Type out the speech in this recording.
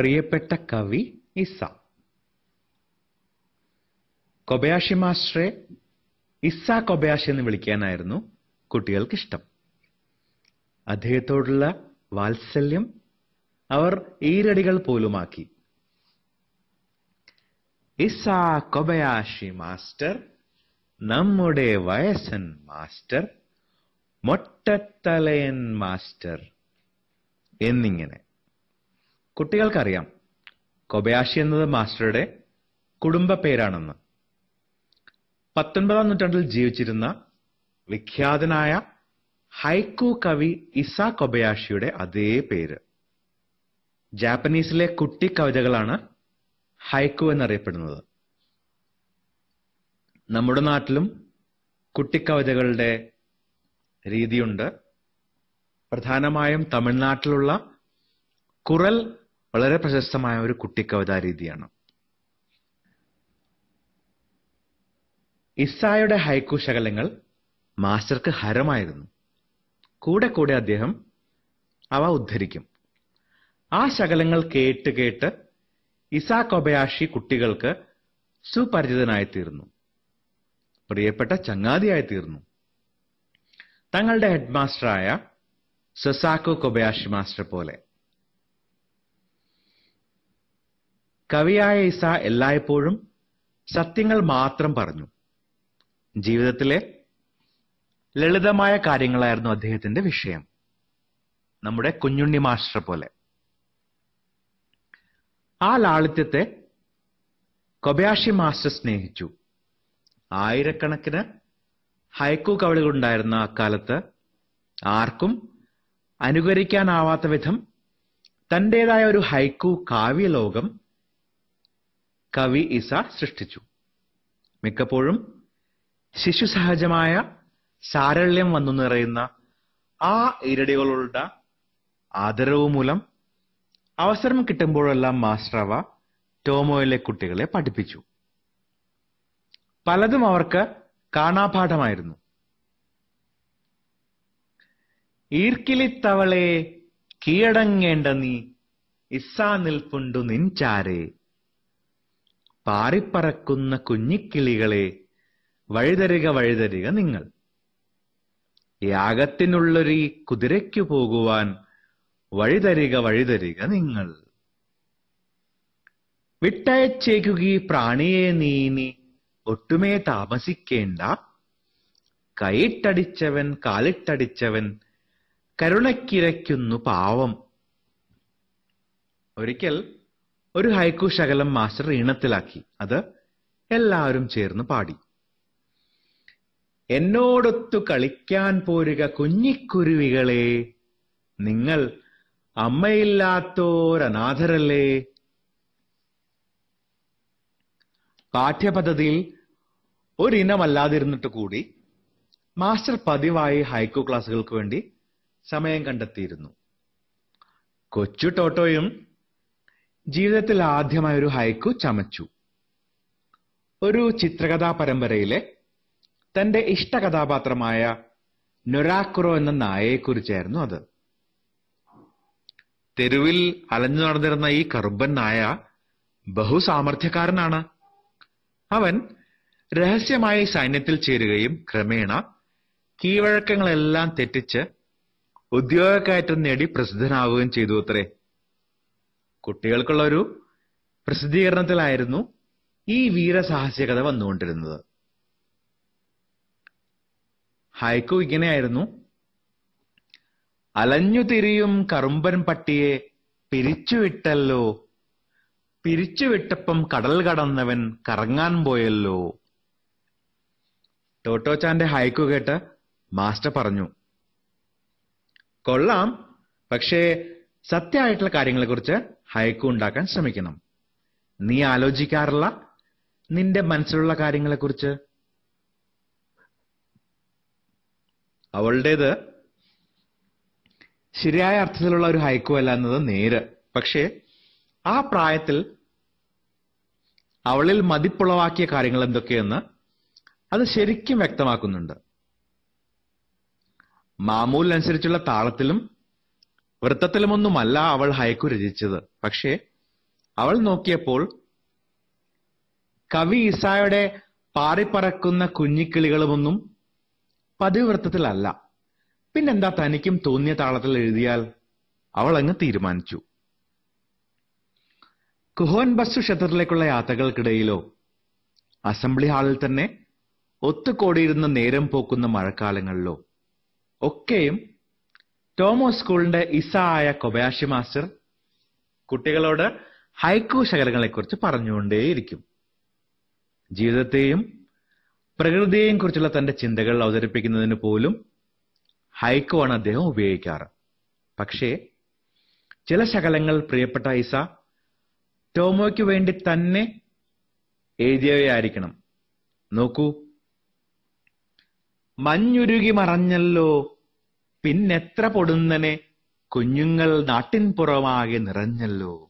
പ്രിയപ്പെട്ട കവി Issa. Kobayashi മാസ്റ്ററെ ഇസ കൊബയാഷി എന്ന് വിളിക്കാനായിരുന്നു കുട്ടികൾക്ക് ഇഷ്ടം അദ്ദേഹത്തോടുള്ള വാത്സല്യം അവർ ഈരടികൾ പോലുമാക്കി. ഇസ കൊബയാഷി മാസ്റ്റർ നമ്മുടെ വയസ്സൻ മാസ്റ്റർ മൊട്ടത്തലയൻ മാസ്റ്റർ എന്നിങ്ങനെ. കുട്ടികൾക്കറിയാം. കൊബയാഷി എന്നത് മാസ്റ്ററുടെ കുടുംബ പേരാണെന്ന്. പത്തൊൻപതാം നൂറ്റാണ്ടിൽ ജീവിച്ചിരുന്ന വിഖ്യാതനായ ഹൈക്കു കവി ഇസ കൊബയാഷിയുടെ അതേ പേര്. ജാപ്പനീസിലെ കുട്ടി കവിതകളാണ് ഹൈക്കു എന്നറിയപ്പെടുന്നത്. നമ്മുടെ നാട്ടിലും കുട്ടിക്കവിതകളുടെ രീതിയുണ്ട്. പ്രധാനമായും തമിഴ്നാട്ടിലുള്ള കുറൽ വളരെ പ്രശസ്തമായ ഒരു കുട്ടിക്കവിതാ രീതിയാണ്. ഇസായുടെ ഹൈക്കു ശകലങ്ങൾ മാസ്റ്റർക്ക് ഹരമായിരുന്നു. കൂടെ കൂടെ അദ്ദേഹം അവ ഉദ്ധരിക്കും. ആ ശകലങ്ങൾ കേട്ട് കേട്ട് ഇസാ കൊബയാഷി കുട്ടികൾക്ക് സുപരിചിതനായിത്തീർന്നു. പ്രിയപ്പെട്ട ചങ്ങാതിയായി തീർന്നു തങ്ങളുടെ ഹെഡ് മാസ്റ്ററായ സൊസാക്കോ കൊബയാഷി മാസ്റ്റർ പോലെ. കവിയായ ഇസ എല്ലായ്പ്പോഴും സത്യങ്ങൾ മാത്രം പറഞ്ഞു. ജീവിതത്തിലെ ലളിതമായ കാര്യങ്ങളായിരുന്നു അദ്ദേഹത്തിന്റെ വിഷയം. നമ്മുടെ കുഞ്ഞുണ്ണി മാസ്റ്റർ പോലെ. ആ ലാളിത്യത്തെ കൊബയാഷി മാസ്റ്റർ സ്നേഹിച്ചു. ആയിരക്കണക്കിന് ഹൈക്കു കവിളുകളുണ്ടായിരുന്ന അക്കാലത്ത് ആർക്കും അനുകരിക്കാനാവാത്ത വിധം തന്റേതായ ഒരു ഹൈക്കു കാവ്യലോകം കവി ഇസ സൃഷ്ടിച്ചു. മിക്കപ്പോഴും ശിശുസഹജമായ സാരള്യം വന്നു നിറയുന്ന ആ ഇരടികളുടെ ആദരവ് മൂലം അവസരം കിട്ടുമ്പോഴെല്ലാം മാസ്റ്റർവ അവ ടോമോയിലെ കുട്ടികളെ പഠിപ്പിച്ചു. പലതും അവർക്ക് കാണാപാഠമായിരുന്നു. ഈർക്കിലിത്തവളെ കീഴടങ്ങേണ്ട നീ ഇസ്സാ നിൽപ്പുണ്ടു നിൻചാരെ പാറിപ്പറക്കുന്ന കുഞ്ഞിക്കിളികളെ വഴിതരിക വഴിതരിക നിങ്ങൾ. യാഗത്തിനുള്ളൊരു കുതിരയ്ക്കു പോകുവാൻ വഴിതരിക വഴിതരിക നിങ്ങൾ. വിട്ടയച്ചേക്കുകീ പ്രാണിയെ നീനി ഒട്ടുമേ താമസിക്കേണ്ട. കൈട്ടടിച്ചവൻ കാലിട്ടടിച്ചവൻ കരുണക്കിരയ്ക്കുന്നു പാവം. ഒരിക്കൽ ഒരു ഹൈക്കു ശകലം മാസ്റ്റർ ഈണത്തിലാക്കി. അത് എല്ലാവരും ചേർന്ന് പാടി. എന്നോടൊത്തു കളിക്കാൻ പോരുക കുഞ്ഞിക്കുരുവികളെ. നിങ്ങൾ അമ്മയില്ലാത്തോരനാഥരല്ലേ? പാഠ്യപദ്ധതിയിൽ ഒരിനമല്ലാതിരുന്നിട്ട് കൂടി മാസ്റ്റർ പതിവായി ഹൈക്കു ക്ലാസ്സുകൾക്ക് വേണ്ടി സമയം കണ്ടെത്തിയിരുന്നു. കൊച്ചു ടോട്ടോയും ജീവിതത്തിൽ ആദ്യമായ ഒരു ഹൈക്കു ചമച്ചു. ഒരു ചിത്രകഥാ പരമ്പരയിലെ തന്റെ ഇഷ്ട കഥാപാത്രമായ നൊരാക്കുറോ എന്ന നായയെക്കുറിച്ചായിരുന്നു അത്. തെരുവിൽ അലഞ്ഞു നടന്നിരുന്ന ഈ കറുമ്പൻ നായ ബഹുസാമർഥ്യക്കാരനാണ്. അവൻ രഹസ്യമായി സൈന്യത്തിൽ ചേരുകയും ക്രമേണ കീഴ്വഴക്കങ്ങളെല്ലാം തെറ്റിച്ച് ഉദ്യോഗക്കയറ്റം നേടി പ്രസിദ്ധനാവുകയും ചെയ്തു അത്രേ. കുട്ടികൾക്കുള്ള ഒരു പ്രസിദ്ധീകരണത്തിലായിരുന്നു ഈ വീരസാഹസ്യകഥ വന്നുകൊണ്ടിരുന്നത്. ഹൈക്കു ഇങ്ങനെയായിരുന്നു. അലഞ്ഞു തിരിയും കറുമ്പൻ പട്ടിയെ പിരിച്ചുവിട്ടല്ലോ പിരിച്ചുവിട്ടപ്പം കടൽ കടന്നവൻ കറങ്ങാൻ പോയല്ലോ. ടോട്ടോച്ചാന്റെ ഹൈക്കു കേട്ട് മാസ്റ്റർ പറഞ്ഞു കൊള്ളാം പക്ഷേ സത്യമായിട്ടുള്ള കാര്യങ്ങളെക്കുറിച്ച് ഹൈക്കു ഉണ്ടാക്കാൻ ശ്രമിക്കണം. നീ ആലോചിക്കാറുള്ള നിന്റെ മനസ്സിലുള്ള കാര്യങ്ങളെക്കുറിച്ച്? അവളുടേത് ശരിയായ അർത്ഥത്തിലുള്ള ഒരു ഹൈക്കു അല്ല എന്നത് നേര്. പക്ഷേ ആ പ്രായത്തിൽ അവളിൽ മതിപ്പുളവാക്കിയ കാര്യങ്ങൾ എന്തൊക്കെയെന്ന് അത് ശരിക്കും വ്യക്തമാക്കുന്നുണ്ട്. മാമൂലിനനുസരിച്ചുള്ള താളത്തിലും വൃത്തത്തിലുമൊന്നുമല്ല അവൾ ഹൈക്കു രചിച്ചത് പക്ഷേ അവൾ നോക്കിയപ്പോൾ കവി ഇസായുടെ പാറിപ്പറക്കുന്ന കുഞ്ഞിക്കിളികളുമൊന്നും പതിവ് വൃത്തത്തിലല്ല. പിന്നെന്താ തനിക്കും തോന്നിയ താളത്തിൽ എഴുതിയാൽ അവൾ അങ്ങ് തീരുമാനിച്ചു. കുഹോൻ ബസ് ക്ഷേത്രത്തിലേക്കുള്ള യാത്രകൾക്കിടയിലോ അസംബ്ലി ഹാളിൽ തന്നെ ഒത്തുകൂടിയിരുന്ന നേരം പോക്കുന്ന മഴക്കാലങ്ങളിലോ ഒക്കെയും ടോമോ സ്കൂളിന്റെ ഇസ ആയ കൊബയാഷി മാസ്റ്റർ കുട്ടികളോട് ഹൈക്കു ശകലങ്ങളെക്കുറിച്ച് പറഞ്ഞുകൊണ്ടേയിരിക്കും. ജീവിതത്തെയും പ്രകൃതിയെയും കുറിച്ചുള്ള തന്റെ ചിന്തകൾ അവതരിപ്പിക്കുന്നതിന് പോലും ഹൈക്കു ആണ് അദ്ദേഹം ഉപയോഗിക്കാറ്. പക്ഷേ ചില ശകലങ്ങൾ പ്രിയപ്പെട്ട ഇസ ടോമോയ്ക്ക് വേണ്ടി തന്നെ എഴുതിയവയായിരിക്കണം. നോക്കൂ മഞ്ഞുരുകി മറഞ്ഞല്ലോ പിന്നെത്ര പൊടുന്നനെ കുഞ്ഞുങ്ങൾ നാട്ടിൻ പുറമാകെ നിറഞ്ഞല്ലോ.